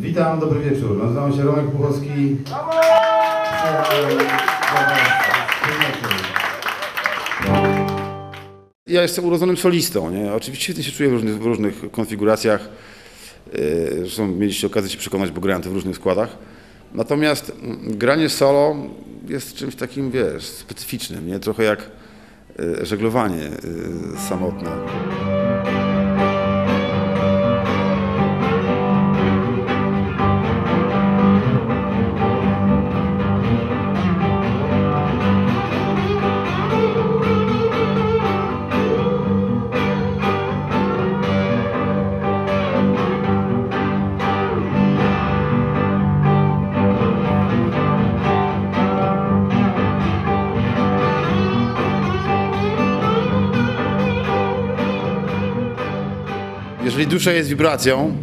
Witam, dobry wieczór. Nazywam się Romek Puchowski. Ja jestem urodzonym solistą, nie? Oczywiście się czuję w różnych, w różnych konfiguracjach. Yy, Zresztą mieliście okazję się przekonać, bo grałem to w różnych składach. Natomiast mm, granie solo jest czymś takim, wiesz, specyficznym, nie? Trochę jak żeglowanie samotne. Jeżeli dusza jest wibracją,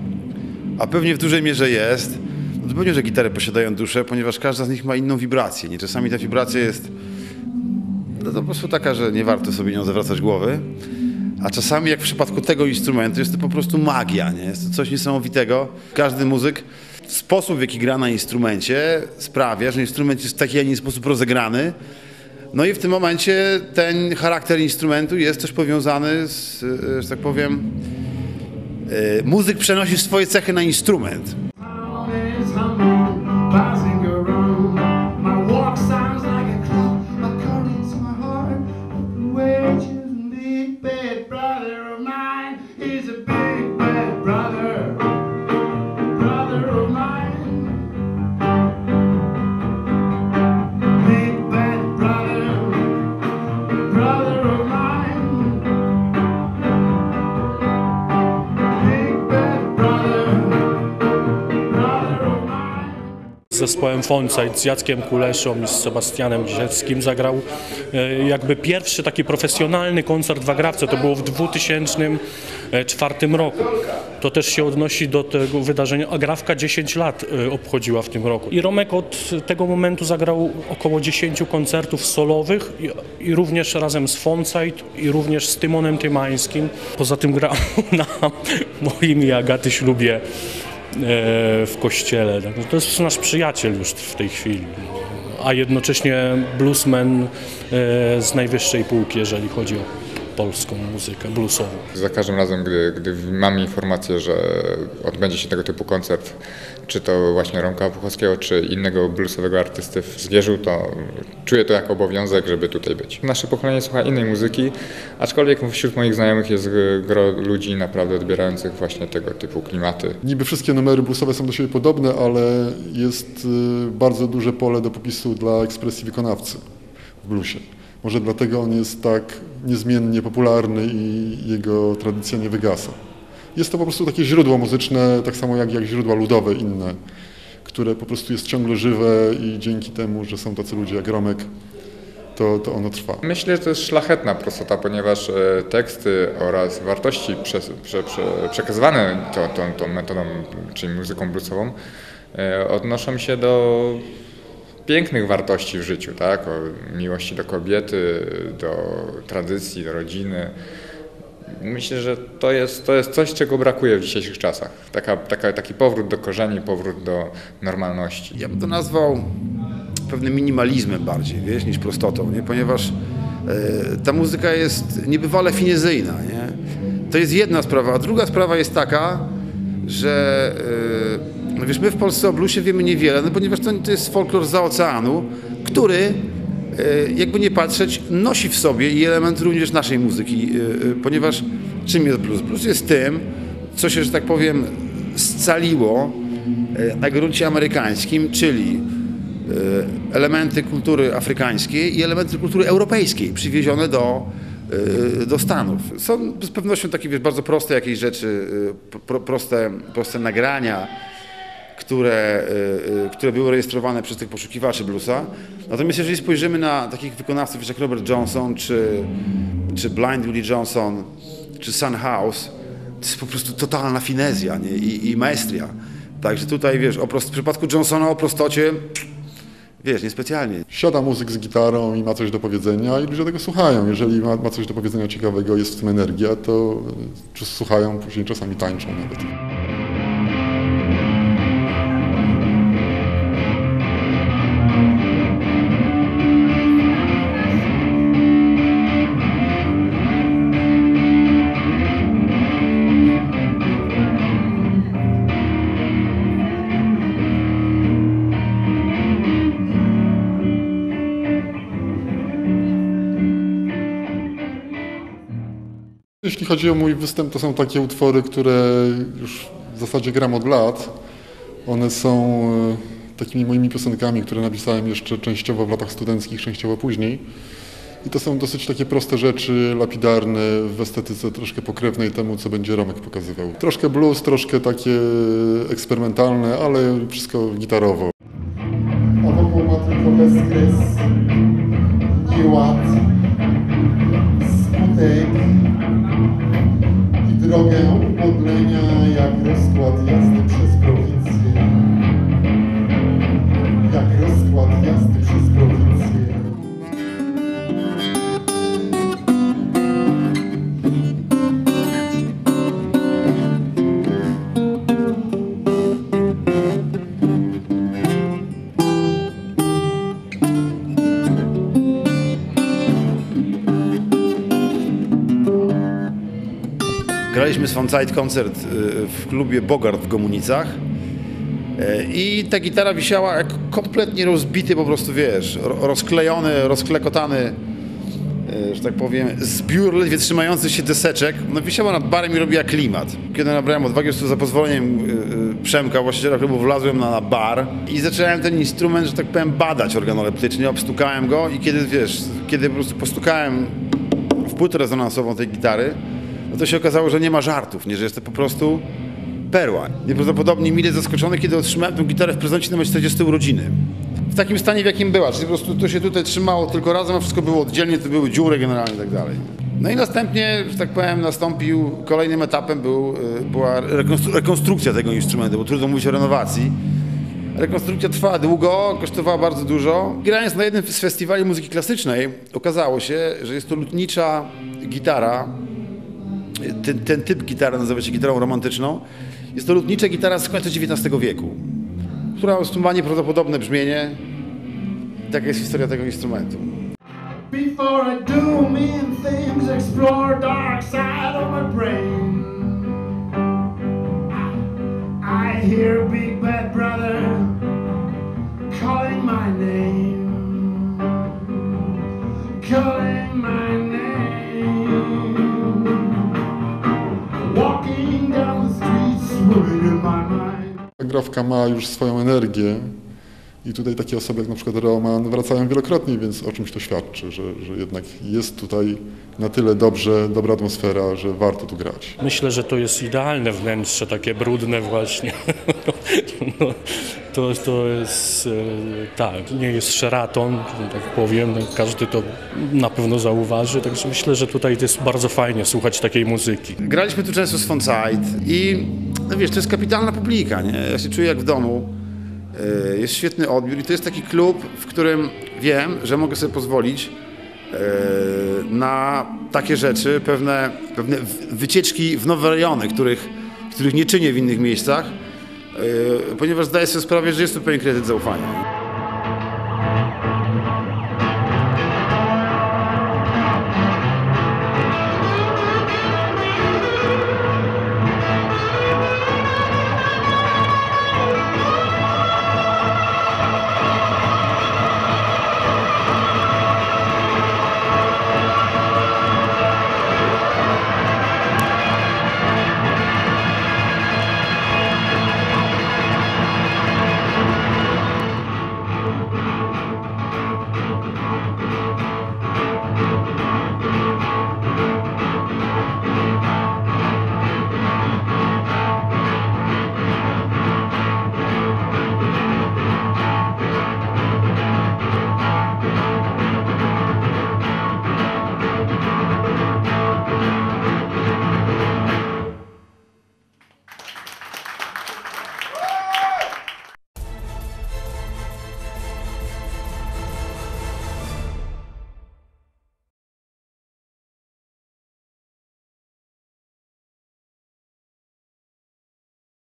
a pewnie w dużej mierze jest, no to pewnie, że gitary posiadają duszę, ponieważ każda z nich ma inną wibrację. Nie? Czasami ta wibracja jest no to po prostu taka, że nie warto sobie nią zawracać głowy. A czasami, jak w przypadku tego instrumentu, jest to po prostu magia, nie? Jest to coś niesamowitego. Każdy muzyk, sposób w jaki gra na instrumencie sprawia, że instrument jest w taki, a nie sposób rozegrany. No i w tym momencie ten charakter instrumentu jest też powiązany z, e, że tak powiem, muzyk przenosi swoje cechy na instrument. Z zespołem Fonside, z Jackiem Kuleszą i z Sebastianem Zielskim zagrał e, jakby pierwszy taki profesjonalny koncert w Agrawce, to było w 2004 roku. To też się odnosi do tego wydarzenia. Agrawka 10 lat e, obchodziła w tym roku. I Romek od tego momentu zagrał około 10 koncertów solowych i, i również razem z Fonside i również z Tymonem Tymańskim. Poza tym grał na moim i Agaty ślubie e, w kościele. No To jest nasz przyjaciel już w tej chwili. A jednocześnie bluesman e, z najwyższej półki, jeżeli chodzi o polską muzykę bluesową. Za każdym razem, gdy, gdy mam informację, że odbędzie się tego typu koncert, czy to właśnie Romka Puchowskiego, czy innego bluesowego artysty w Zgierzu, to czuję to jako obowiązek, żeby tutaj być. Nasze pokolenie słucha innej muzyki, aczkolwiek wśród moich znajomych jest gro ludzi naprawdę odbierających właśnie tego typu klimaty. Niby wszystkie numery bluesowe są do siebie podobne, ale jest y, bardzo duże pole do popisu dla ekspresji wykonawcy w bluesie. Może dlatego on jest tak niezmiennie popularny i jego tradycja nie wygasa. Jest to po prostu takie źródło muzyczne, tak samo jak, jak źródła ludowe inne, które po prostu jest ciągle żywe i dzięki temu, że są tacy ludzie jak Romek, to, to ono trwa. Myślę, że to jest szlachetna prostota, ponieważ e, teksty oraz wartości przez, prze, prze, przekazywane tą, tą, tą metodą, czyli muzyką bluesową, e, odnoszą się do pięknych wartości w życiu, tak? O miłości do kobiety, do tradycji, do rodziny. Myślę, że to jest, to jest coś, czego brakuje w dzisiejszych czasach. Taka, taka, taki powrót do korzeni, powrót do normalności. Ja bym to nazwał pewnym minimalizmem bardziej, wiesz, niż prostotą, nie? ponieważ e, ta muzyka jest niebywale finezyjna, nie? To jest jedna sprawa, a druga sprawa jest taka, że e, no wiesz, my w Polsce o bluesie wiemy niewiele, no ponieważ to, to jest folklor za oceanu, który jakby nie patrzeć, nosi w sobie i element również naszej muzyki, e, e, ponieważ czym jest blues? Blues jest tym, co się, że tak powiem, scaliło e, na gruncie amerykańskim, czyli e, elementy kultury afrykańskiej i elementy kultury europejskiej przywiezione do, e, do Stanów. Są z pewnością takie wiesz, bardzo proste jakieś rzeczy, e, pro, proste, proste nagrania, które, e, e, które były rejestrowane przez tych poszukiwaczy bluesa. Natomiast jeżeli spojrzymy na takich wykonawców jak Robert Johnson, czy, czy Blind Willie Johnson, czy Sun House, to jest po prostu totalna finezja nie? I, i maestria. Także tutaj, wiesz, o w przypadku Johnsona o prostocie, wiesz, niespecjalnie. Siada muzyk z gitarą i ma coś do powiedzenia i ludzie tego słuchają. Jeżeli ma, ma coś do powiedzenia ciekawego, jest w tym energia, to y, słuchają, później czasami tańczą nawet. Jeśli chodzi o mój występ, to są takie utwory, które już w zasadzie gram od lat. One są e, takimi moimi piosenkami, które napisałem jeszcze częściowo w latach studenckich, częściowo później. I to są dosyć takie proste rzeczy, lapidarne, w estetyce troszkę pokrewnej temu, co będzie Romek pokazywał. Troszkę blues, troszkę takie eksperymentalne, ale wszystko gitarowo. A wokół ma tylko bezkres skutek drogę upodlenia jak rozkład jazdy Z Side koncert y, w klubie Bogart w Gomunicach. Y, i ta gitara wisiała jak kompletnie rozbity po prostu, wiesz, ro- rozklejony, rozklekotany, y, że tak powiem, zbiór ledwie trzymających się deseczek, no wisiała nad barem i robiła klimat. Kiedy nabrałem odwagi, to za pozwoleniem Przemka, właściciela klubu, wlazłem na, na bar i zacząłem ten instrument, że tak powiem, badać organoleptycznie, obstukałem go i kiedy, wiesz, kiedy po prostu postukałem w płytę rezonansową tej gitary, no to się okazało, że nie ma żartów, nie, że jest to po prostu perła. Nieprawdopodobnie mile zaskoczony, kiedy otrzymałem tę gitarę w prezencie na moje 40 urodziny. W takim stanie, w jakim była, czyli po prostu to się tutaj trzymało tylko razem, a wszystko było oddzielnie, to były dziury generalnie i tak dalej. No i następnie, że tak powiem, nastąpił, kolejnym etapem był, y, była rekonstru- rekonstrukcja tego instrumentu, bo trudno mówić o renowacji. Rekonstrukcja trwała długo, kosztowała bardzo dużo. Grając na jednym z festiwali muzyki klasycznej, okazało się, że jest to lutnicza gitara, ten, ten typ gitary nazywa się gitarą romantyczną. Jest to lutnicza gitara z końca XIX wieku, która ma nieprawdopodobne brzmienie. Taka jest historia tego instrumentu. Before I do mean things, explore dark side of my brain. I, I hear Big Bad Brother mind. Ta grafka ma już swoją energię i tutaj takie osoby jak na przykład Roman wracają wielokrotnie, więc o czymś to świadczy, że, że jednak jest tutaj na tyle dobrze, dobra atmosfera, że warto tu grać. Myślę, że to jest idealne wnętrze, takie brudne właśnie. No, to, to jest, e, tak, nie jest Sheraton, tak powiem, no, każdy to na pewno zauważy, także myślę, że tutaj jest bardzo fajnie słuchać takiej muzyki. Graliśmy tu często z Fonside i no wiesz, to jest kapitalna publika, nie? Ja się czuję jak w domu. Yy, Jest świetny odbiór i to jest taki klub, w którym wiem, że mogę sobie pozwolić yy, na takie rzeczy, pewne, pewne wycieczki w nowe rejony, których, których nie czynię w innych miejscach, yy, ponieważ zdaję sobie sprawę, że jest tu pewien kredyt zaufania.